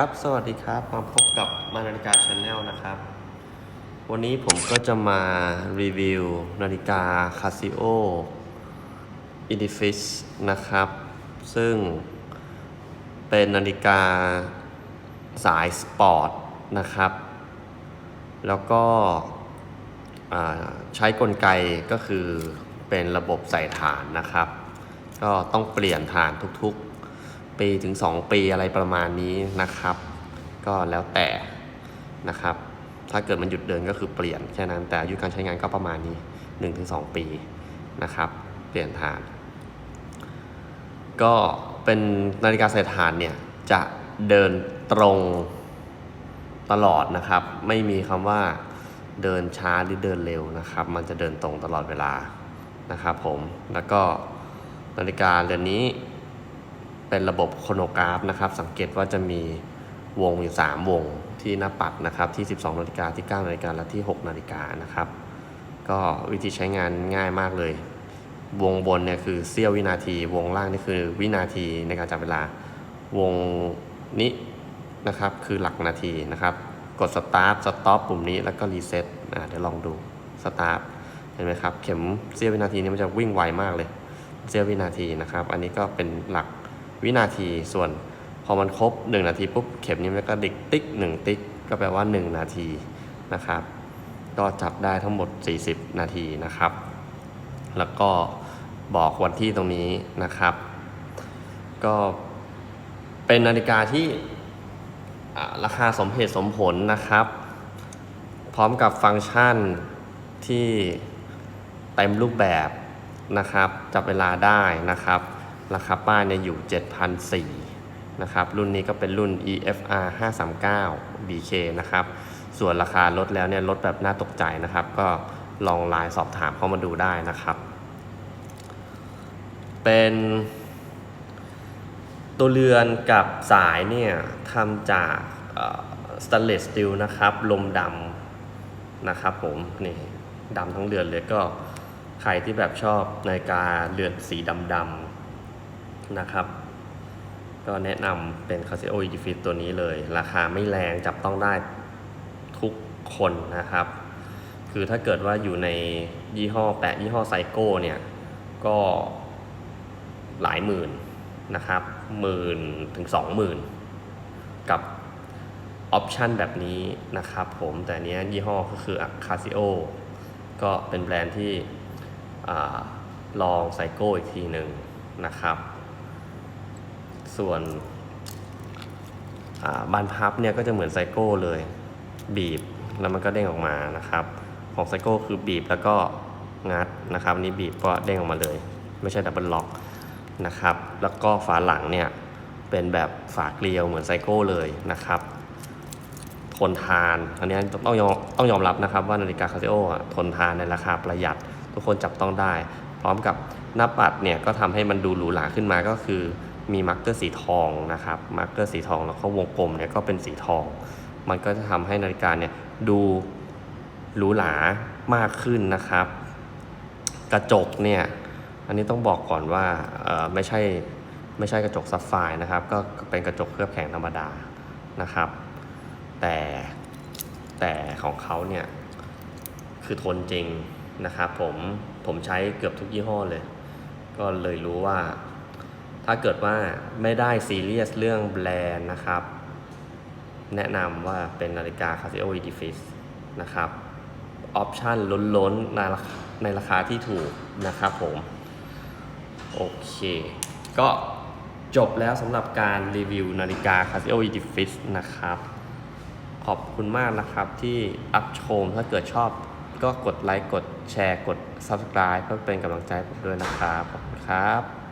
ครับ สวัสดีครับ มาพบกับมานาฬิกาชาแนลนะครับ วันนี้ผมก็จะมารีวิวนาฬิกา Casio i d i f i c นะครับ ซึ่งเป็นนาฬิกาสายสปอร์ตนะครับ แล้วก็ใช้กลไกก็คือเป็นระบบใส่ฐานนะครับ ก็ต้องเปลี่ยนฐานทุกๆ ปีถึง 2 ปีอะไรประมาณนี้นะครับ ก็แล้วแต่นะครับ ถ้าเกิดมันหยุดเดินก็คือเปลี่ยนแค่นั้นแต่อายุการใช้งานก็ประมาณนี้ 1-2 ปีนะครับ เปลี่ยนฐาน ก็เป็นนาฬิกาสายฐานเนี่ยจะเดินตรงตลอดนะครับ ไม่มีคำว่าเดินช้าหรือเดินเร็วนะครับ มันจะเดินตรงตลอดเวลานะครับผมแล้วก็นาฬิกาเรือนนี้ เป็นระบบโครโนกราฟนะครับ สังเกตว่าจะมีวงอยู่ 3 วงที่หน้าปัดนะครับที่ 12นาฬิกาที่9นาฬิกาและที่ 6นาฬิกานะครับ ก็วิธีใช้งานง่ายมากเลย วงบนเนี่ยคือเสี้ยววินาที วงล่างนี่คือวินาทีในการจับเวลาวงนี้นะครับคือหลักนาทีนะครับ กดสตาร์ทสต็อปปุ่มนี้แล้วก็รีเซ็ตอ่าเดี๋ยวลองดูสตาร์ทเห็นไหมครับ เข็มเสี้ยววินาทีนี้มันจะวิ่งไวมากเลย เสี้ยววินาทีนะครับ อันนี้ก็เป็นหลัก วินาที ส่วนพอมันครบ 1 นาทีปุ๊บเข็มนี้มันก็ดิกติ๊ก 1 ติ๊ก ก็แปลว่า 1 นาทีนะครับ ก็จับได้ทั้งหมด 40 นาทีนะครับ แล้วก็บอกวันที่ตรงนี้นะครับ ก็เป็นนาฬิกาที่ราคาสมเหตุสมผลนะครับ พร้อมกับฟังก์ชันที่เต็มรูปแบบนะครับ จับเวลาได้นะครับ ราคาป้ายเนี่ยอยู่7,400นะครับรุ่นนี้ก็เป็นรุ่น EFR 539 BK นะครับส่วนราคาลดแล้วเนี่ยลดแบบน่าตกใจนะครับ ก็ลองไลน์สอบถามเข้ามาดูได้นะครับ เป็นตัวเรือนกับสายเนี่ยทำจากสแตนเลสสตีลนะครับ ลมดำนะครับผมนี่ดำทั้งเรือนเลยก็ใครที่แบบชอบนาฬิกาเรือนสีดำ นะครับ ก็แนะนำเป็น Casio e d i f i t ตัวนี้เลย ราคาไม่แรงจับต้องได้ทุกคนนะครับ คือถ้าเกิดว่าอยู่ในยี่ห้อแปะยี่ห้อไซโก้เนี่ย ก็หลายหมื่นนะครับหมื่นถึงสองหมื่นกับออปชันแบบนี้นะครับผมแต่อันเนี้ยยี่ห้อก็คือ Casio ก็เป็นแบรนด์ที่อลองไซโก้อีกทีหนึ่งนะครับ ส่วนบานพับเนี่ยก็จะเหมือนไซโก้เลย บีบแล้วมันก็เด้งออกมานะครับ ของไซโก้คือบีบแล้วก็งัดนะครับอันนี้บีบก็เด้งออกมาเลย ไม่ใช่ดับเบิลล็อกนะครับ แล้วก็ฝาหลังเนี่ยเป็นแบบฝาเกลียวเหมือนไซโก้เลยนะครับ ทนทาน อันนี้ต้องยอมต้องยอมรับนะครับว่านาฬิกาคาซิโอทนทานในราคาประหยัด ทุกคนจับต้องได้ พร้อมกับหน้าปัดเนี่ยก็ทำให้มันดูหรูหราขึ้นมาก็คือ มีมาร์กเกอร์สีทองนะครับมาร์กเกอร์สีทองแล้วก็วงกลมเนี่ยก็เป็นสีทอง มันก็จะทำให้นาฬิกาเนี่ยดูหรูหรามากขึ้นนะครับ กระจกเนี่ยอันนี้ต้องบอกก่อนว่าไม่ใช่ไม่ใช่กระจกซับไฟนะครับ ก็เป็นกระจกเคลือบแข็งธรรมดานะครับ แต่แต่ของเขาเนี่ยคือทนจริงนะครับผมผมใช้เกือบทุกยี่ห้อเลย ก็เลยรู้ว่า ถ้าเกิดว่าไม่ได้ซีเรียสเรื่องแบรนด์นะครับ แนะนำว่าเป็นนาฬิกา Casio e d i f i c นะครับออปชันล้นๆในราคาในราคาที่ถูกนะครับผม โอเค ก็จบแล้วสำหรับการรีวิวนาฬิกา Casio e d i f i c นะครับ ขอบคุณมากนะครับที่รับชมถ้าเกิดชอบก็กดไลค์ กดแชร์ กด Subscribe เพื่อเป็นกำลังใจผมด้วยนะครับ ขอบคุณครับ